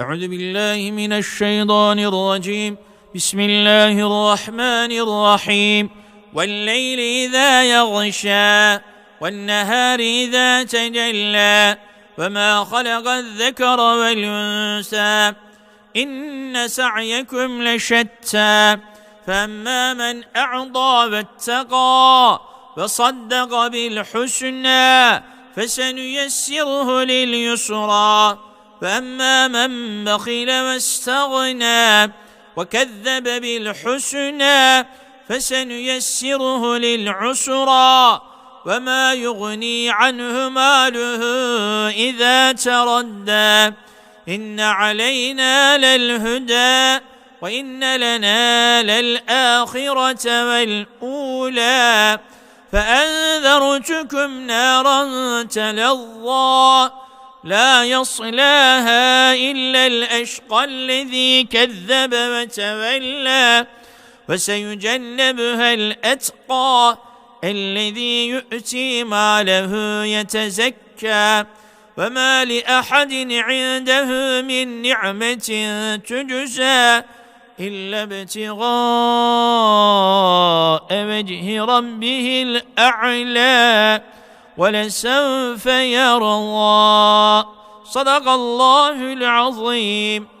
أعوذ بالله من الشيطان الرجيم. بسم الله الرحمن الرحيم. والليل إذا يغشى والنهار إذا تجلى وما خلق الذكر والأنثى. إن سعيكم لشتى. فأما من أعطى واتقى وصدق بالحسنى فسنيسره لليسرى. فأما من بخل واستغنى وكذب بالحسنى فسنيسره للعسرى وما يغني عنه ماله إذا تردى إن علينا للهدى وإن لنا للآخرة والأولى فأنذرتكم نارا تلظى لا يصلاها إلا الأشقى الذي كذب وتولى وسيجنبها الأتقى الذي يؤتي ماله يتزكى. وما لأحد عنده من نعمة تجزى إلا ابتغاء وجه ربه الأعلى. ولسوف يرضى. صدق الله العظيم.